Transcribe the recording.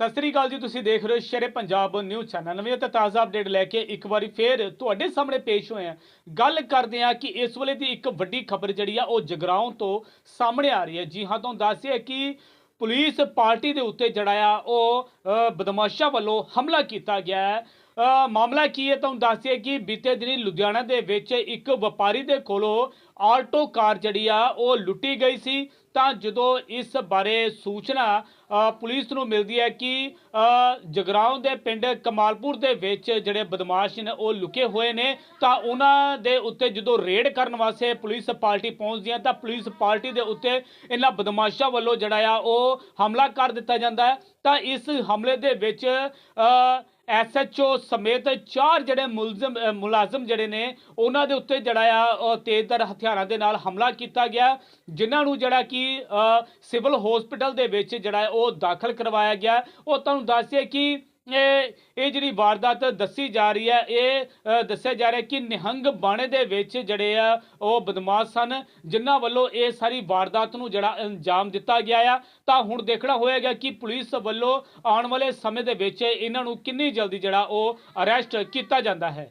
ਸਤਿ ਸ੍ਰੀ ਅਕਾਲ ਜੀ, ਤੁਸੀਂ ਦੇਖ ਰਹੇ ਹੋ ਸ਼ੇਰੇ ਪੰਜਾਬ ਨਿਊਜ਼ ਚੈਨਲ। ਨਵੀਂ ਅਤੇ ਤਾਜ਼ਾ ਅਪਡੇਟ ਲੈ ਕੇ ਇੱਕ ਵਾਰੀ ਫੇਰ ਤੁਹਾਡੇ ਸਾਹਮਣੇ ਪੇਸ਼ ਹੋਏ ਹਾਂ। ਗੱਲ ਕਰਦੇ ਹਾਂ ਕਿ ਇਸ ਵੇਲੇ ਦੀ ਇੱਕ ਵੱਡੀ ਖਬਰ ਜਿਹੜੀ ਆ, ਉਹ ਜਗਰਾਉਂ ਤੋਂ ਸਾਹਮਣੇ ਆ ਰਹੀ ਹੈ। ਜੀ ਹਾਂ, ਤੁਹਾਨੂੰ ਦੱਸਿਆ ਕਿ ਪੁਲਿਸ ਪਾਰਟੀ ਦੇ ਉੱਤੇ ਜਿਹੜਾ ਆ, ਉਹ ਬਦਮਾਸ਼ਾਂ ਵੱਲੋਂ ਹਮਲਾ ਕੀਤਾ ਗਿਆ ਹੈ। ਮਾਮਲਾ ਕੀ ਹੈ? ਤੁਹਾਨੂੰ ਦੱਸਿਆ ਕਿ ਬੀਤੇ ਦਿਨੀ ਲੁਧਿਆਣਾ ਦੇ ਵਿੱਚ ਇੱਕ ਵਪਾਰੀ ਦੇ ਕੋਲੋਂ ਆਲਟੋ ਕਾਰ ਜਿਹੜੀ ਆ ਉਹ ਲੁੱਟੀ ਗਈ ਸੀ। ਤਾਂ ਜਦੋਂ ਇਸ ਬਾਰੇ ਸੂਚਨਾ ਪੁਲਿਸ ਨੂੰ ਮਿਲਦੀ ਹੈ ਕਿ ਅ, ਜਗਰਾਉਂ ਦੇ ਪਿੰਡ ਕਮਾਲਪੁਰ ਦੇ ਵਿੱਚ ਜਿਹੜੇ ਬਦਮਾਸ਼ ਨੇ ਉਹ ਲੁਕੇ ਹੋਏ ਨੇ। ਤਾਂ ਉਹਨਾਂ ਦੇ ਉੱਤੇ ਜਦੋਂ ਰੇਡ ਕਰਨ ਵਾਸਤੇ ਪੁਲਿਸ ਪਾਰਟੀ ਪਹੁੰਚਦੀ ਹੈ ਤਾਂ ਪੁਲਿਸ ਪਾਰਟੀ ਦੇ ਉੱਤੇ ਇਹਨਾਂ ਬਦਮਾਸ਼ਾਂ ਵੱਲੋਂ ਜਿਹੜਾ ਆ ਉਹ ਹਮਲਾ ਕਰ ਦਿੱਤਾ ਜਾਂਦਾ ਹੈ। ਤਾਂ ਇਸ ਹਮਲੇ ਦੇ ਵਿੱਚ ਐਸਐਚਓ ਸਮੇਤ ਚਾਰ ਜਿਹੜੇ ਮੁਲਜ਼ਮ ਮੁਲਾਜ਼ਮ ਜਿਹੜੇ ਨੇ, ਉਹਨਾਂ ਦੇ ਉੱਤੇ ਜਿਹੜਾ ਆ ਉਹ ਤੇਜ਼ਧਾਰ ਹਥਿਆਰਾਂ ਦੇ ਨਾਲ ਹਮਲਾ ਕੀਤਾ ਗਿਆ, ਜਿਨ੍ਹਾਂ ਨੂੰ ਜਿਹੜਾ ਕਿ ਸਿਵਲ ਹਸਪੀਟਲ ਦੇ ਵਿੱਚ ਜਿਹੜਾ ਉਹ ਦਾਖਲ ਕਰਵਾਇਆ ਗਿਆ। ਉਹ ਤੁਹਾਨੂੰ ਦੱਸਿਆ ਕਿ ਇਹ ਇਹ ਜਿਹੜੀ ਵਾਰਦਾਤ ਦੱਸੀ ਜਾ ਰਹੀ ਹੈ, ਇਹ ਦੱਸਿਆ ਜਾ ਰਿਹਾ ਕਿ ਨਿਹੰਗ ਬਾਣੇ ਦੇ ਵਿੱਚ ਜਿਹੜੇ ਆ, ਉਹ ਬਦਮਾਸ਼ ਸਨ, ਜਿਨ੍ਹਾਂ ਵੱਲੋਂ ਇਹ ਸਾਰੀ ਵਾਰਦਾਤ ਨੂੰ ਜਿਹੜਾ ਅੰਜਾਮ ਦਿੱਤਾ ਗਿਆ ਆ। ਤਾਂ ਹੁਣ ਦੇਖਣਾ ਹੋਏਗਾ ਕਿ ਪੁਲਿਸ ਵੱਲੋਂ ਆਉਣ ਵਾਲੇ ਸਮੇਂ ਦੇ ਵਿੱਚ ਇਹਨਾਂ ਨੂੰ ਕਿੰਨੀ ਜਲਦੀ ਜਿਹੜਾ ਉਹ ਅਰੈਸਟ ਕੀਤਾ ਜਾਂਦਾ ਹੈ।